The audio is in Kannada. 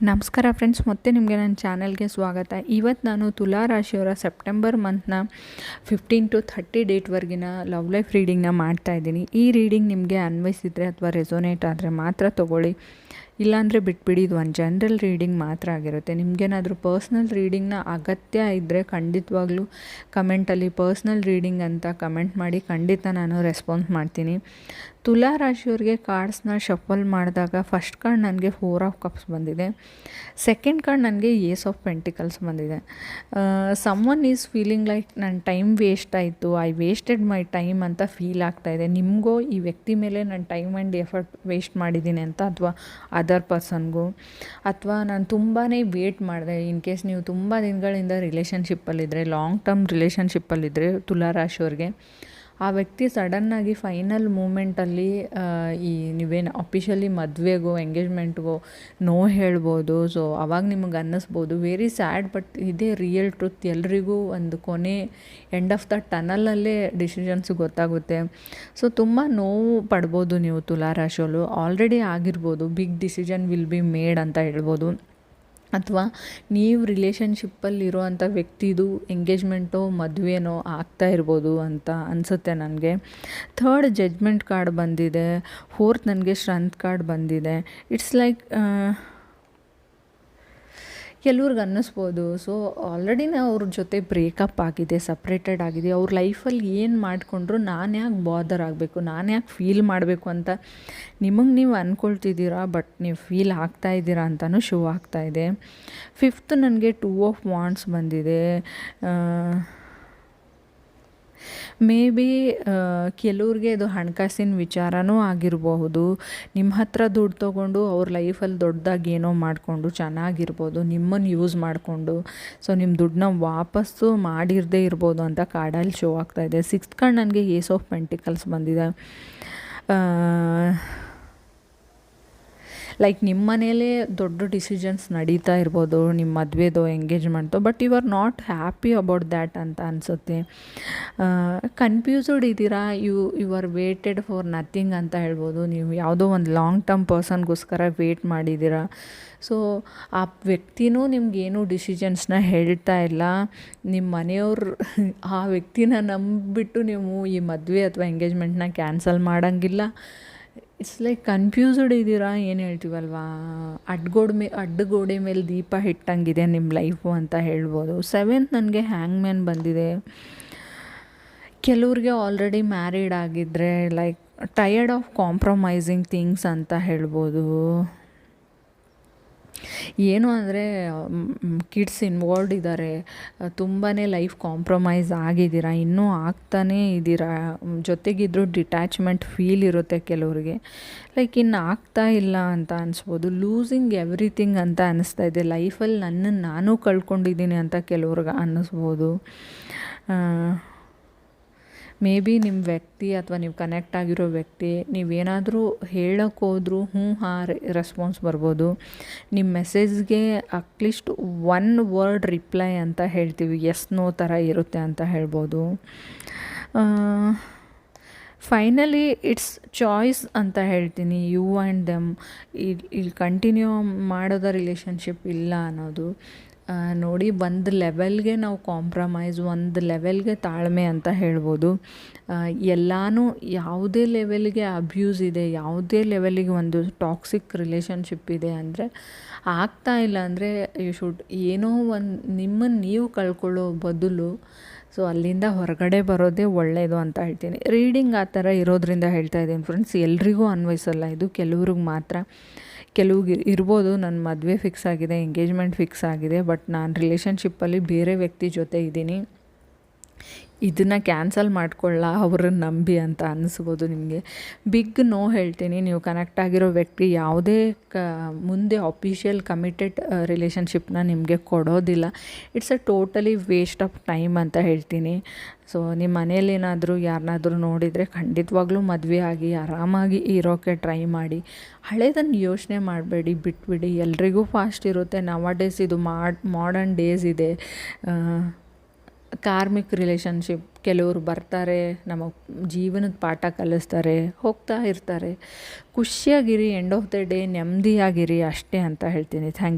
ನಮಸ್ಕಾರ ಫ್ರೆಂಡ್ಸ್, ಮತ್ತೆ ನಿಮಗೆ ನನ್ನ ಚಾನಲ್ಗೆ ಸ್ವಾಗತ. ಇವತ್ತು ನಾನು ತುಲಾ ರಾಶಿಯವರ ಸೆಪ್ಟೆಂಬರ್ ಮಂತ್ನ ಫಿಫ್ಟೀನ್ ಟು ಥರ್ಟಿ ಡೇಟ್ವರೆಗಿನ ಲವ್ ಲೈಫ್ ರೀಡಿಂಗ್ನ ಮಾಡ್ತಾ ಇದ್ದೀನಿ. ಈ ರೀಡಿಂಗ್ ನಿಮಗೆ ಅನ್ವಯಿಸಿದರೆ ಅಥವಾ ರೆಸೋನೇಟ್ ಆದರೆ ಮಾತ್ರ ತೊಗೊಳ್ಳಿ. ಇಲ್ಲಾಂದರೆ ಬಿಟ್ಬಿಡಿ, ಇದು ಒಂದು ಜನ್ರಲ್ ರೀಡಿಂಗ್ ಮಾತ್ರ ಆಗಿರುತ್ತೆ. ನಿಮಗೇನಾದರೂ ಪರ್ಸ್ನಲ್ ರೀಡಿಂಗ್ನ ಅಗತ್ಯ ಇದ್ದರೆ ಖಂಡಿತವಾಗ್ಲೂ ಕಮೆಂಟಲ್ಲಿ ಪರ್ಸ್ನಲ್ ರೀಡಿಂಗ್ ಅಂತ ಕಮೆಂಟ್ ಮಾಡಿ ಖಂಡಿತ ನಾನು ರೆಸ್ಪಾನ್ಸ್ ಮಾಡ್ತೀನಿ. ತುಲಾ ರಾಶಿಯವ್ರಿಗೆ ಕಾರ್ಡ್ಸ್ನ ಶಫಲ್ ಮಾಡಿದಾಗ ಫಸ್ಟ್ ಕಾರ್ಡ್ ನನಗೆ ಫೋರ್ ಆಫ್ ಕಪ್ಸ್ ಬಂದಿದೆ. ಸೆಕೆಂಡ್ ಕಾರ್ಡ್ ನನಗೆ ಏಸ್ ಆಫ್ ಪೆಂಟಿಕಲ್ಸ್ ಬಂದಿದೆ. Some one is feeling like ನನ್ನ ಟೈಮ್ ವೇಸ್ಟ್ ಆಯಿತು ಐ ವೇಸ್ಟೆಡ್ ಮೈ ಟೈಮ್ ಅಂತ ಫೀಲ್ ಆಗ್ತಾಯಿದೆ ನಿಮಗೋ ಈ ವ್ಯಕ್ತಿ ಮೇಲೆ ನಾನು ಟೈಮ್ ಆ್ಯಂಡ್ ಎಫರ್ಟ್ ವೇಸ್ಟ್ ಮಾಡಿದ್ದೀನಿ ಅಂತ, ಅಥವಾ ಅದರ್ ಪರ್ಸನ್ಗೂ ಅಥವಾ ನಾನು ತುಂಬಾ ವೇಟ್ ಮಾಡಿದೆ. ಇನ್ ಕೇಸ್ ನೀವು ತುಂಬ ದಿನಗಳಿಂದ ರಿಲೇಷನ್ಶಿಪ್ಪಲ್ಲಿದ್ದರೆ ಲಾಂಗ್ ಟರ್ಮ್ ರಿಲೇಷನ್ಶಿಪ್ಪಲ್ಲಿದ್ದರೆ ತುಲಾ ರಾಶಿಯವ್ರಿಗೆ ಆ ವ್ಯಕ್ತಿ ಸಡನ್ನಾಗಿ ಫೈನಲ್ ಮೂಮೆಂಟಲ್ಲಿ ಈ ನೀವೇನು ಅಫಿಷಿಯಲಿ ಮದುವೆಗೋ ಎಂಗೇಜ್ಮೆಂಟ್ಗೋ ನೋ ಹೇಳ್ಬೋದು. ಸೊ ಅವಾಗ ನಿಮಗೆ ಅನ್ನಿಸ್ಬೋದು. ವೆರಿ ಸ್ಯಾಡ್ ಬಟ್ ಇದೇ ರಿಯಲ್ ಟ್ರುತ್ ಎಲ್ರಿಗೂ ಒಂದು ಕೊನೆ ಎಂಡ್ ಆಫ್ ದ ಟನಲಲ್ಲೇ ಡಿಸಿಷನ್ಸ್ ಗೊತ್ತಾಗುತ್ತೆ. ಸೊ ತುಂಬ ನೋವು ಪಡ್ಬೋದು ನೀವು ತುಲಾರಾಶಿಯಲ್ಲೂ. ಆಲ್ರೆಡಿ ಆಗಿರ್ಬೋದು. Big decision will be made ಅಂತ ಹೇಳ್ಬೋದು. ಅಥವಾ ನೀವು ರಿಲೇಷನ್ಶಿಪ್ಪಲ್ಲಿರುವಂಥ ವ್ಯಕ್ತಿದು ಎಂಗೇಜ್ಮೆಂಟೋ ಮದುವೆನೋ ಆಗ್ತಾ ಇರ್ಬೋದು ಅಂತ ಅನಿಸುತ್ತೆ ನನಗೆ. ಥರ್ಡ್ ಜಡ್ಜ್ಮೆಂಟ್ ಕಾರ್ಡ್ ಬಂದಿದೆ. ಫೋರ್ತ್ ನನಗೆ ಶ್ರಂತ್ ಕಾರ್ಡ್ ಬಂದಿದೆ. ಇಟ್ಸ್ ಲೈಕ್ ಕೆಲವ್ರಿಗೆ ಅನ್ನಿಸ್ಬೋದು. ಸೊ ಆಲ್ರೆಡಿನೇ ಅವ್ರ ಜೊತೆ ಬ್ರೇಕಪ್ ಆಗಿದೆ ಸಪ್ರೇಟೆಡ್ ಆಗಿದೆ. ಅವ್ರ ಲೈಫಲ್ಲಿ ಏನು ಮಾಡಿಕೊಂಡ್ರು ನಾನು ಯಾಕೆ ಬಾದರ್ ಆಗಬೇಕು, ನಾನು ಯಾಕೆ ಫೀಲ್ ಮಾಡಬೇಕು ಅಂತ ನಿಮಗೆ ನೀವು ಅಂದ್ಕೊಳ್ತಿದ್ದೀರಾ ಬಟ್ ನೀವು ಫೀಲ್ ಆಗ್ತಾ ಇದ್ದೀರಾ ಅಂತಲೂ ಶೋ ಆಗ್ತಾಯಿದೆ ಫಿಫ್ತ್ ನನಗೆ ಟೂ ಆಫ್ ವಾಂಡ್ಸ್ ಬಂದಿದೆ. ಮೇ ಬಿ ಕೆಲವ್ರಿಗೆ ಇದು ಹಣಕಾಸಿನ ವಿಚಾರನೂ ಆಗಿರಬಹುದು. ನಿಮ್ಮ ಹತ್ರ ದುಡ್ಡು ತೊಗೊಂಡು ಅವ್ರ ಲೈಫಲ್ಲಿ ದೊಡ್ಡದಾಗಿ ಏನೋ ಮಾಡಿಕೊಂಡು ಚೆನ್ನಾಗಿರ್ಬೋದು ನಿಮ್ಮನ್ನು ಯೂಸ್ ಮಾಡಿಕೊಂಡು. ಸೊ ನಿಮ್ಮ ದುಡ್ಡನ್ನ ವಾಪಸ್ಸು ಮಾಡಿರದೇ ಇರ್ಬೋದು ಅಂತ ಕಾಡಲ್ಲಿ ಶೋ ಆಗ್ತಾಯಿದೆ ಸಿಕ್ಸ್ತ್ ಕಾರ್ಡ್ ನನಗೆ ಏಸ್ ಆಫ್ ಪೆಂಟಿಕಲ್ಸ್ ಬಂದಿದೆ. ಲೈಕ್ ನಿಮ್ಮ ಮನೇಲೇ ದೊಡ್ಡ ಡಿಸಿಷನ್ಸ್ ನಡೀತಾ ಇರ್ಬೋದು, ನಿಮ್ಮ ಮದುವೆದೋ ಎಂಗೇಜ್ಮೆಂಟ್ದು but you are not happy about that ಅಂತ ಅನಿಸುತ್ತೆ. ಕನ್ಫ್ಯೂಸ್ಡ್ ಇದ್ದೀರಾ? You you are waited for nothing ಅಂತ ಹೇಳ್ಬೋದು. ನೀವು ಯಾವುದೋ ಒಂದು ಲಾಂಗ್ ಟರ್ಮ್ ಪರ್ಸನ್ಗೋಸ್ಕರ ವೇಟ್ ಮಾಡಿದ್ದೀರಾ? ಸೊ ಆ ವ್ಯಕ್ತಿನೂ ನಿಮ್ಗೇನು ಡಿಸಿಷನ್ಸ್ನ ಹೇಳ್ತಾ ಇಲ್ಲ. ನಿಮ್ಮ ಮನೆಯವ್ರು, ಆ ವ್ಯಕ್ತಿನ ನಂಬಿಬಿಟ್ಟು ನೀವು ಈ ಮದುವೆ ಅಥವಾ ಎಂಗೇಜ್ಮೆಂಟ್ನ ಕ್ಯಾನ್ಸಲ್ ಮಾಡೋಂಗಿಲ್ಲ. ಇಟ್ಸ್ ಲೈಕ್ ಕನ್ಫ್ಯೂಸ್ಡ್ ಇದ್ದೀರಾ? ಏನು ಹೇಳ್ತೀವಲ್ವಾ? ಅಡ್ಗೋಡೆ ಮೇ ಅಡ್ಡಗೋಡೆ ಮೇಲೆ ದೀಪ ಇಟ್ಟಂಗಿದೆ ನಿಮ್ಮ ಲೈಫು ಅಂತ ಹೇಳ್ಬೋದು. ಸೆವೆಂತ್ ನನಗೆ ಹ್ಯಾಂಗ್ ಮ್ಯಾನ್ ಬಂದಿದೆ. ಕೆಲವ್ರಿಗೆ ಆಲ್ರೆಡಿ ಮ್ಯಾರಿಡ್ ಆಗಿದ್ದರೆ like tired of compromising things ಅಂತ ಹೇಳ್ಬೋದು. ಏನು ಅಂದರೆ ಕಿಡ್ಸ್ ಇನ್ವಾಲ್ವ್ಡ್ ಇದ್ದಾರೆ ತುಂಬಾ ಲೈಫ್ ಕಾಂಪ್ರಮೈಸ್ ಆಗಿದ್ದೀರಾ? ಇನ್ನೂ ಆಗ್ತಾನೇ ಇದ್ದೀರಾ? ಜೊತೆಗಿದ್ದರೂ ಡಿಟ್ಯಾಚ್ಮೆಂಟ್ ಫೀಲ್ ಇರುತ್ತೆ ಕೆಲವ್ರಿಗೆ. ಲೈಕ್ ಇನ್ನು ಆಗ್ತಾ ಇಲ್ಲ ಅಂತ ಅನಿಸ್ಬೋದು. ಲೂಸಿಂಗ್ ಎವ್ರಿಥಿಂಗ್ ಅಂತ ಅನ್ನಿಸ್ತಾ ಇದೆ. ಲೈಫಲ್ಲಿ ನನ್ನನ್ನು ನಾನು ಕಳ್ಕೊಂಡಿದ್ದೀನಿ ಅಂತ ಕೆಲವ್ರಿಗೆ ಅನ್ನಿಸ್ಬೋದು ಮೇ ಬಿ ನಿಮ್ಮ ವ್ಯಕ್ತಿ ಅಥವಾ ನೀವು ಕನೆಕ್ಟ್ ಆಗಿರೋ ವ್ಯಕ್ತಿ ನೀವೇನಾದರೂ ಹೇಳೋಕ್ಕೋದ್ರೂ ಹ್ಞೂ, ಹಾಂ ರೆಸ್ಪಾನ್ಸ್ ಬರ್ಬೋದು. ನಿಮ್ಮ ಮೆಸೇಜ್ಗೆ at least one word reply ಅಂತ ಹೇಳ್ತೀವಿ. ಎಸ್ ನೋ ಥರ ಇರುತ್ತೆ ಅಂತ ಹೇಳ್ಬೋದು. ಫೈನಲಿ ಇಟ್ಸ್ ಚಾಯ್ಸ್ ಅಂತ ಹೇಳ್ತೀನಿ. ಯು ಆ್ಯಂಡ್ ದೆಮ್ ಇಲ್ಲಿ ಇಲ್ಲಿ ಕಂಟಿನ್ಯೂ ಮಾಡೋದ ರಿಲೇಷನ್ಶಿಪ್ ಇಲ್ಲ ಅನ್ನೋದು. ನೋಡಿ, ಒಂದು ಲೆವೆಲ್ಗೆ ನಾವು ಕಾಂಪ್ರಮೈಸ್ ಒಂದು ಲೆವೆಲ್ಗೆ ತಾಳ್ಮೆ ಅಂತ ಹೇಳ್ಬೋದು. ಎಲ್ಲನೂ ಯಾವುದೇ ಲೆವೆಲ್ಗೆ ಅಬ್ಯೂಸ್ ಇದೆ, ಯಾವುದೇ ಲೆವೆಲಿಗೆ ಒಂದು ಟಾಕ್ಸಿಕ್ ರಿಲೇಷನ್ಶಿಪ್ ಇದೆ ಅಂದರೆ ಆಗ್ತಾ ಇಲ್ಲ ಅಂದರೆ ಯು ಶುಡ್ ಏನೋ ಒಂದು ನಿಮ್ಮನ್ನು ನೀವು ಕಳ್ಕೊಳ್ಳೋ ಬದಲು ಸೊ ಅಲ್ಲಿಂದ ಹೊರಗಡೆ ಬರೋದೇ ಒಳ್ಳೆಯದು ಅಂತ ಹೇಳ್ತೀನಿ. ರೀಡಿಂಗ್ ಆ ಥರ ಇರೋದ್ರಿಂದ ಹೇಳ್ತಾ ಇದ್ದೀನಿ ಫ್ರೆಂಡ್ಸ್ ಎಲ್ರಿಗೂ ಅನ್ವಯಿಸಲ್ಲ, ಇದು ಕೆಲವ್ರಿಗೆ ಮಾತ್ರ. ಕೆಲವ್ಗೆ ಇರ್ಬೋದು ನನ್ನ ಮದುವೆ ಫಿಕ್ಸ್ ಆಗಿದೆ ಎಂಗೇಜ್ಮೆಂಟ್ ಫಿಕ್ಸ್ ಆಗಿದೆ ಬಟ್ ನಾನು ರಿಲೇಷನ್ಶಿಪ್ಪಲ್ಲಿ ಬೇರೆ ವ್ಯಕ್ತಿ ಜೊತೆ ಇದ್ದೀನಿ. ಇದನ್ನು ಕ್ಯಾನ್ಸಲ್ ಮಾಡ್ಕೊಳ್ಳ, ಅವ್ರನ್ನ ನಂಬಿ ಅಂತ ಅನ್ನಿಸ್ಬೋದು ನಿಮಗೆ. ಬಿಗ್ ನೋ ಹೇಳ್ತೀನಿ, ನೀವು ಕನೆಕ್ಟ್ ಆಗಿರೋ ವ್ಯಕ್ತಿ ಯಾವುದೇ ಕ, ಮುಂದೆ ಅಫಿಷಿಯಲ್ ಕಮಿಟೆಡ್ ರಿಲೇಷನ್ಶಿಪ್ನ ನಿಮಗೆ ಕೊಡೋದಿಲ್ಲ. It's a totally waste of time ಅಂತ ಹೇಳ್ತೀನಿ. ಸೊ ನಿಮ್ಮ ಮನೇಲಿ ಏನಾದರೂ ಯಾರನ್ನಾದರೂ ನೋಡಿದರೆ ಖಂಡಿತವಾಗ್ಲೂ ಮದುವೆ ಆಗಿ, ಆರಾಮಾಗಿ ಇರೋಕ್ಕೆ ಟ್ರೈ ಮಾಡಿ. ಹಳೇದನ್ನು ಯೋಚನೆ ಮಾಡಬೇಡಿ, ಬಿಟ್ಬಿಡಿ. ಎಲ್ರಿಗೂ ಫಾಸ್ಟ್ ಇರುತ್ತೆ. ನವ ಡೇಸ್ ಇದು ಮಾಡ್ ಮಾಡರ್ನ್ ಡೇಸ್ ಇದೆ. ಕಾರ್ಮಿಕ್ ರಿಲೇಷನ್ಶಿಪ್ ಕೆಲವರು ಬರ್ತಾರೆ ನಮಗೆ ಜೀವನದ ಪಾಠ ಕಲಿಸ್ತಾರೆ, ಹೋಗ್ತಾ ಇರ್ತಾರೆ. ಖುಷಿಯಾಗಿರಿ ಎಂಡ್ ಆಫ್ ದ ಡೇ ನೆಮ್ಮದಿಯಾಗಿರಿ ಅಷ್ಟೇ ಅಂತ ಹೇಳ್ತೀನಿ. ಥ್ಯಾಂಕ್